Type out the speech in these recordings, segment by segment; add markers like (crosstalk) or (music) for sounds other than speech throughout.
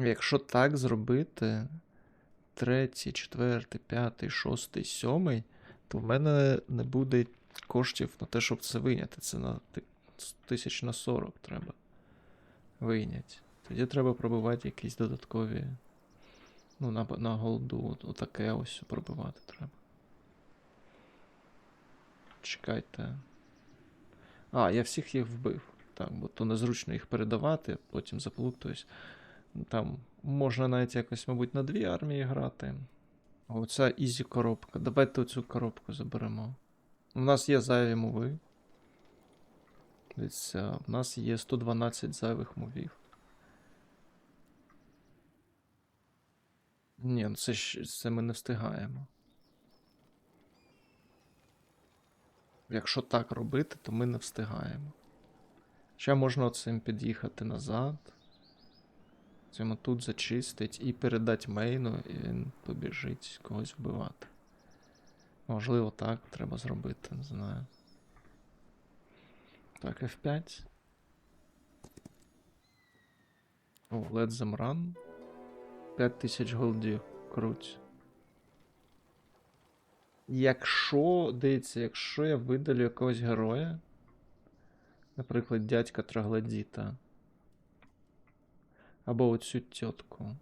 Якщо так зробити, третій, четвертий, п'ятий, шостий, сьомий, то в мене не буде коштів на те, щоб це вийняти. Це на ти- тисяч на 40 треба вийняти. Тоді треба пробивати якісь додаткові. Ну, на, на голду. от- Отаке ось пробивати треба. Чекайте. А, я всіх їх вбив. Так, бо то незручно їх передавати, потім заплутаюсь. Там можна навіть якось, мабуть, на дві армії грати. Оця ізі коробка. Давайте оцю коробку заберемо. У нас є зайві мови. Дивіться, в нас є 112 зайвих мовів. Ні, ну це, ж- це ми не встигаємо. Якщо так робити, то ми не встигаємо. Ще можна цим під'їхати назад. Цьому тут зачистить і передати мейну, і він побіжить когось вбивати. Можливо, так треба зробити, не знаю. Так, F5. О, Let them run. 5000 голдів. Круть. Якщо, дивіться, якщо я видалю якогось героя, наприклад, дядька Траглодіта, або оцю тітку,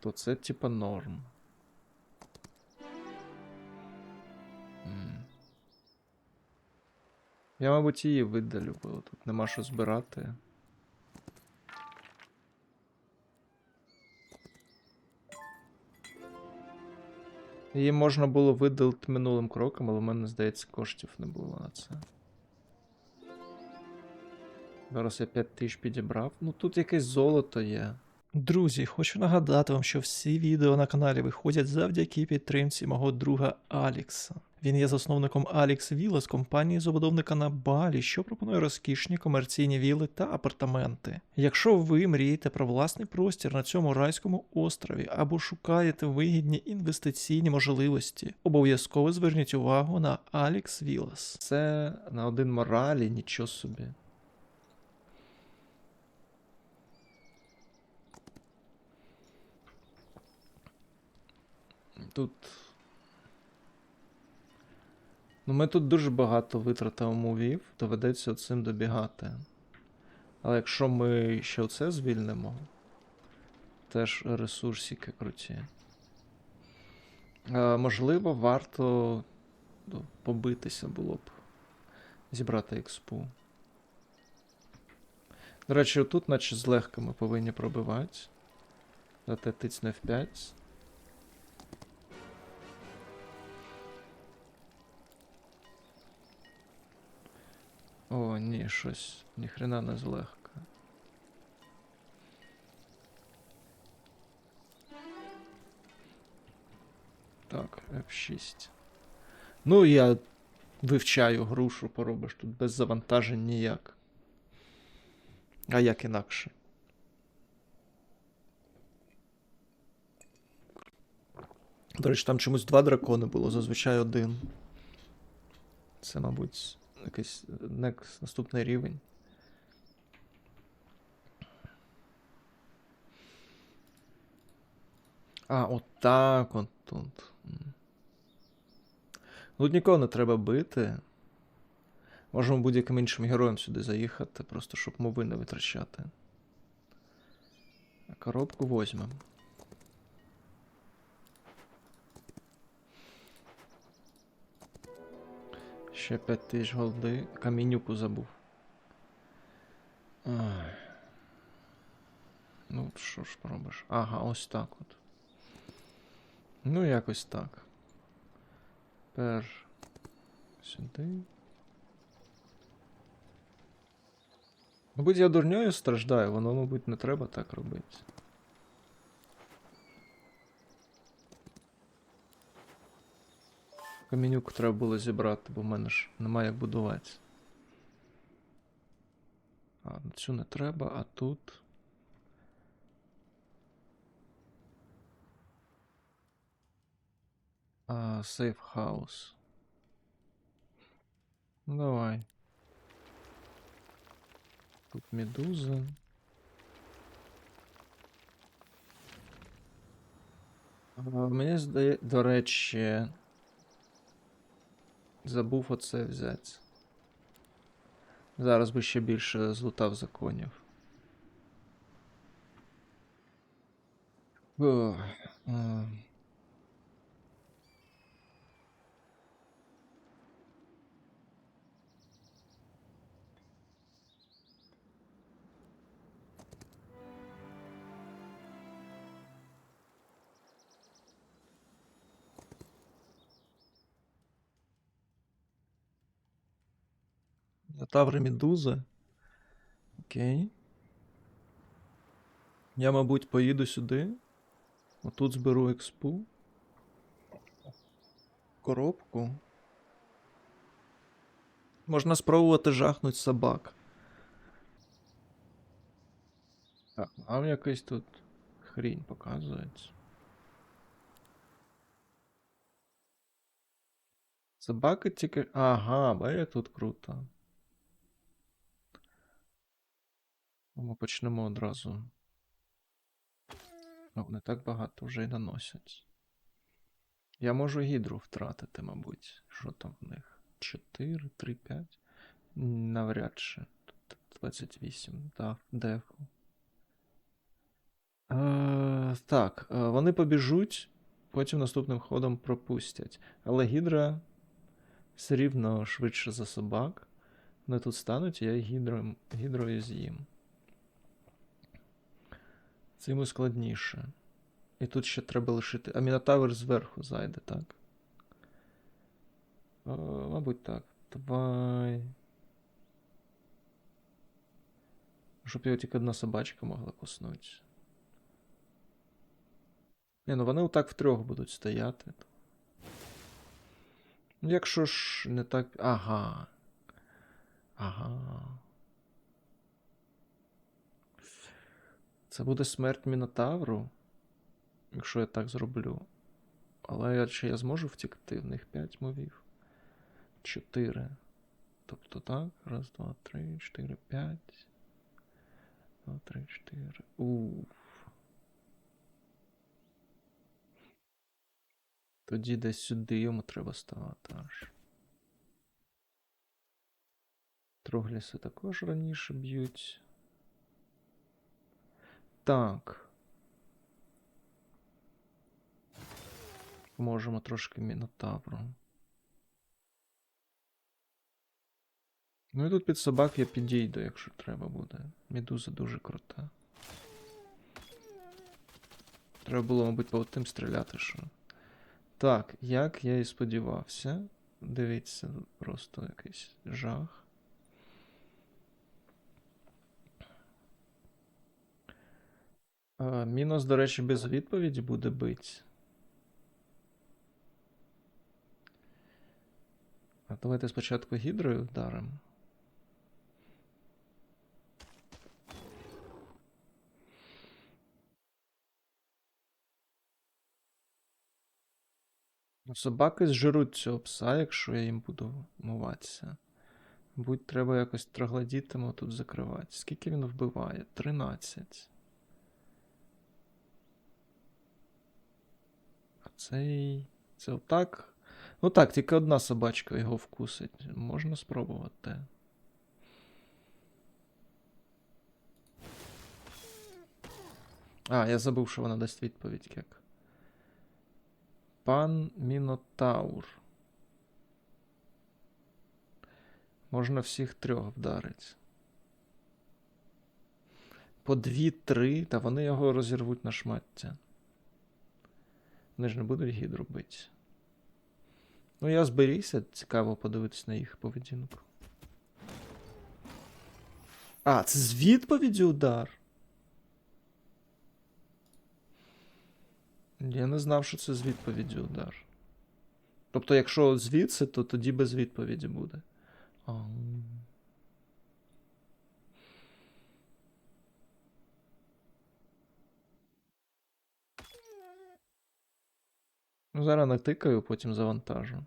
то це типа норм. Я, мабуть, її видалю, бо тут нема що збирати. Її можна було видалити минулим кроком, але в мене, здається, коштів не було на це. Зараз я 5 тисяч підібрав. Ну тут якесь золото є. Друзі, хочу нагадати вам, що всі відео на каналі виходять завдяки підтримці мого друга Алікса. Він є засновником Alex Villa з компанії забудовника на Балі, що пропонує розкішні комерційні вілли та апартаменти. Якщо ви мрієте про власний простір на цьому райському острові або шукаєте вигідні інвестиційні можливості, обов'язково зверніть увагу на Alex Villas. Це на один моралі, нічого собі. Тут. Ну, ми тут дуже багато витратимо мувів, доведеться цим добігати. Але якщо ми ще оце звільнимо, теж ресурсики круті. Е, можливо, варто ну, побитися було б. Зібрати експу. До речі, отут, наче злегка ми повинні пробивати. Дати тицьне F5. О, ні, щось. Ніхрена не злегка. Так, F6. Ну, я вивчаю гру, що поробиш тут без завантажень ніяк. А як інакше? До речі, там чомусь два дракони було, зазвичай один. Це, мабуть, якийсь next, наступний рівень. А, от так от тут. Тут нікого не треба бити. Можемо будь-яким іншим героєм сюди заїхати, просто щоб мови не витрачати. Коробку возьмемо. Ще 5 тисяч голди. Камінюку забув. Ну, що ж поробиш? Ага, ось так от. Ну, якось так. Тепер сюди. Мабуть, я дурньою страждаю, воно, мабуть, не треба так робити. Камінюк треба було зібрати, бо в мене ж немає як будувати. А, цю не треба, а тут. А, сейф хаус. Ну, давай. Тут медуза. Мені здається, до речі. Забув оце взяти. Зараз би ще більше злутав законів. Ох, а. Таври Медузи. Окей. Я, мабуть, поїду сюди. Отут зберу експу. Коробку. Можна спробувати жахнуть собак. Так, а якийсь тут хрінь показується. Собаки тільки. Ага, бо тут круто. Ну, Ми почнемо одразу. Ну, не так багато вже й наносять. Я можу гідру втратити, мабуть. Що там в них? 4, 3, 5? Навряд чи. 28. Так, дефу. Е, так, е, вони побіжуть, потім наступним ходом пропустять. Але гідра все рівно швидше за собак. Вони тут стануть, і я їх гідрою, гідрою з'їм. Це йому складніше. І тут ще треба лишити. А Мінотавр зверху зайде, так? Е, мабуть, так. Давай. Щоб його тільки одна собачка могла куснути. Ні, ну вони отак втрьох будуть стояти. Ну, якщо ж не так. Ага. Ага. Це буде смерть Мінотавру. Якщо я так зроблю. Але чи я зможу втікти? В них 5 мовів. 4. Тобто так. Раз, два, три, чотири, п'ять. Два, три, чотири. Уф. Тоді десь сюди йому треба ставати аж. Трогліси також раніше б'ють. Так. Можемо трошки мінотавру. Ну і тут під собак я підійду, якщо треба буде. Медуза дуже крута. Треба було, мабуть, по тим стріляти, що. Так, як я і сподівався. Дивіться, просто якийсь жах. Мінус, до речі, без відповіді буде бить. А давайте спочатку гідрою вдаримо. Ну, Собаки зжируть цього пса, якщо я їм буду муватися. Будь треба якось троглодітимо тут закривати. Скільки він вбиває? 13. Цей. Це отак. Ну так, тільки одна собачка його вкусить. Можна спробувати. А, я забув, що вона дасть відповідь як. Пан Мінотаур. Можна всіх трьох вдарити. По дві-три, та вони його розірвуть на шмаття. Вони ж не будуть гідру бити. Ну, я зберігся, цікаво подивитись на їх поведінку. А, це з відповіді удар. Я не знав, що це з відповіді удар. Тобто, якщо звідси, то тоді без відповіді буде. А. Ну, Зараз натикаю, потім завантажу.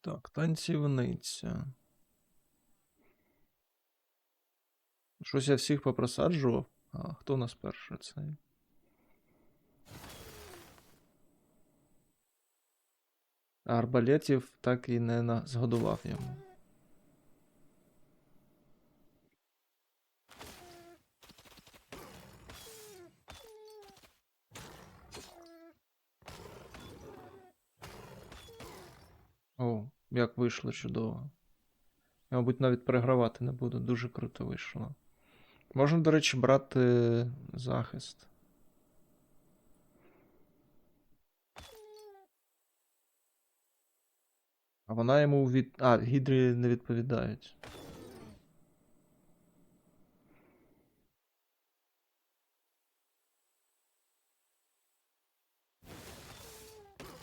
Так, танцівниця. Щось я всіх попросаджував. А хто у нас перший цей? Арбалетів так і не згодував йому. О, як вийшло чудово. Я, мабуть, навіть перегравати не буду, дуже круто вийшло. Можна, до речі, брати захист. А вона йому від. А, гідрі не відповідають.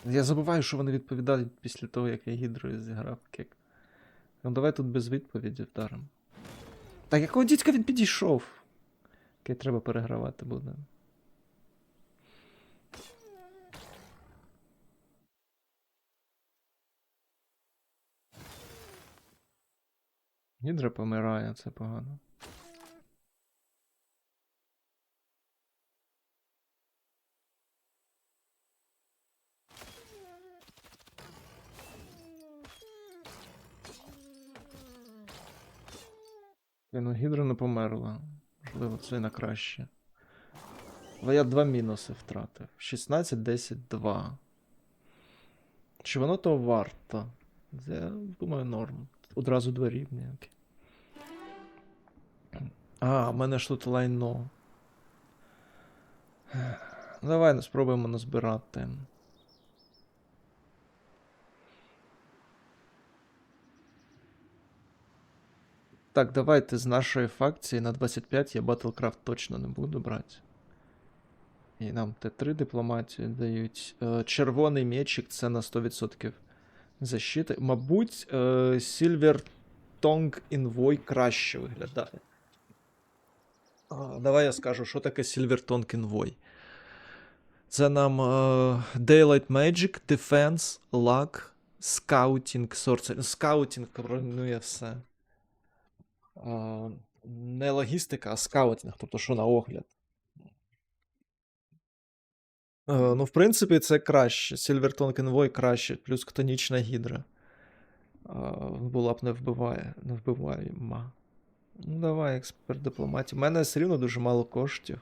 Я забуваю, що вони відповідають після того, як я гідрою зіграв кек. Ну давай тут без відповіді вдаримо. Так якого дідька він підійшов? Окей, треба перегравати буде. Гідра помирає, це погано. Блін, Ну, гідра не померла. Можливо, це на краще. Але я два мінуси втратив. 16, 10, 2. Чи воно того варто? Я думаю, норм. Одразу два рівні. Окей. А, в мене ж тут лайно. Давай спробуємо назбирати. Так, давайте з нашої факції на 25 я Battlecraft точно не буду брати. І нам Т3 дипломатію дають. Е, Червоний мечик це на 100% защити. Мабуть, е, Silver Tongue Envoy краще виглядає. Давай я скажу, що таке Silver Tongue Envoy. Це нам е, Daylight Magic, Defense, Luck, Scouting, Sorcery. Scouting бронює все. А, не логістика, а скаутинг, тобто що на огляд. Е, ну, в принципі, це краще. Silvertongue Envoy краще, плюс ктонічна гідра. Е, була б не вбиває, не вбиваєма. Ну, давай, експерт дипломатів. У мене все рівно дуже мало коштів.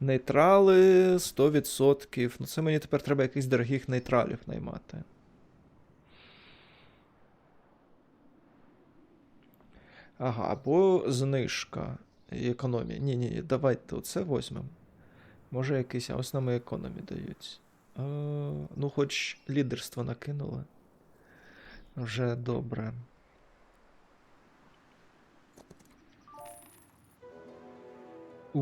Нейтрали 100%. Ну, це мені тепер треба якихось дорогих нейтралів наймати. Ага, або знижка і економія. Ні, ні, давайте оце візьмемо. Може якийсь, а ось нам і економі дають. Е, ну, хоч лідерство накинули. Вже добре. У.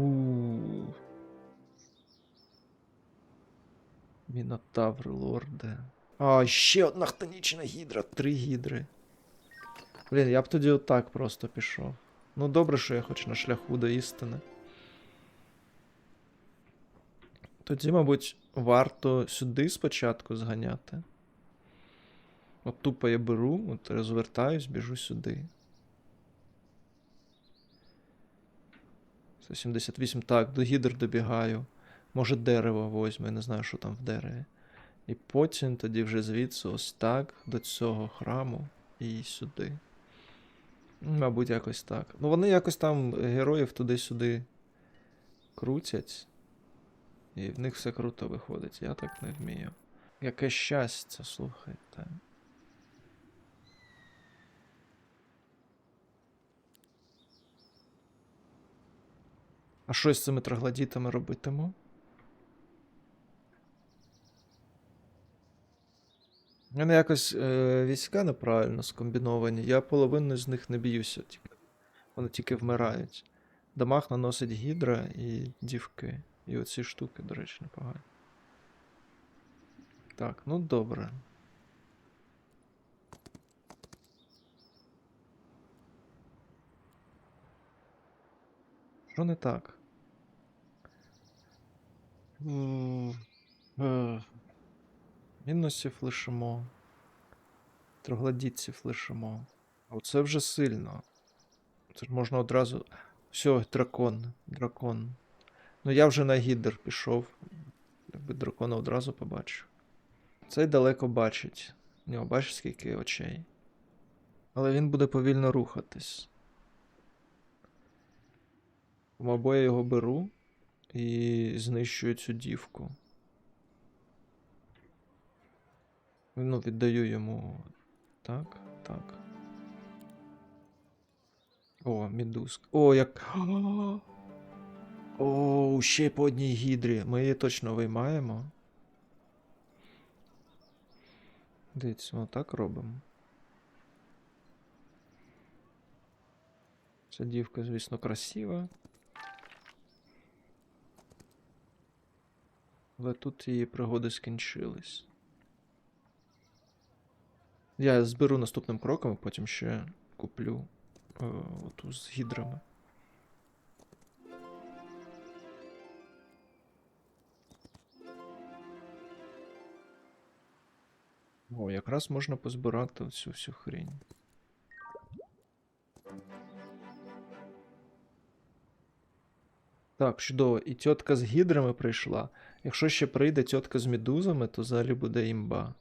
Мінотавр, лорде. А, ще одна хтонічна гідра. Три гідри. Блін, я б тоді отак просто пішов. Ну, добре, що я хоч на шляху до істини. Тоді, мабуть, варто сюди спочатку зганяти. От тупо я беру, от розвертаюсь, біжу сюди. 178. Так, до гідр добігаю. Може, дерево возьму, я не знаю, що там в дереві. І потім тоді вже звідси ось так, до цього храму і сюди. Мабуть, якось так. Ну, вони якось там героїв туди-сюди крутять. І в них все круто виходить. Я так не вмію. Яке щастя, слухайте. А що з цими троглодітами робитиму? Мене якось е, війська неправильно скомбіновані. Я половину з них не б'юся. Вони тільки вмирають. Дамаг наносить гідра і дівки. І оці штуки, до речі, непогані. Так, ну добре. Що не так? Мінусів лишимо. Троглодітців лишимо. Оце вже сильно. Це ж можна одразу. Все, дракон. Дракон. Ну я вже на гідер пішов. Якби дракона одразу побачу. Цей далеко бачить. У нього бачиш, скільки очей. Але він буде повільно рухатись. Або я його беру і знищую цю дівку. Ну, віддаю йому. Так, так. О, мідуск. О, як. (gasps) О, ще по одній гідрі. Ми її точно виймаємо. Дивіться, отак робимо. Ця дівка, звісно, красива. Але тут її пригоди скінчились. Я зберу наступним кроком, а потім ще куплю е, оту з гідрами. О, якраз можна позбирати оцю всю хрінь. Так, чудово. І тітка з гідрами прийшла. Якщо ще прийде тітка з медузами, то взагалі буде імба.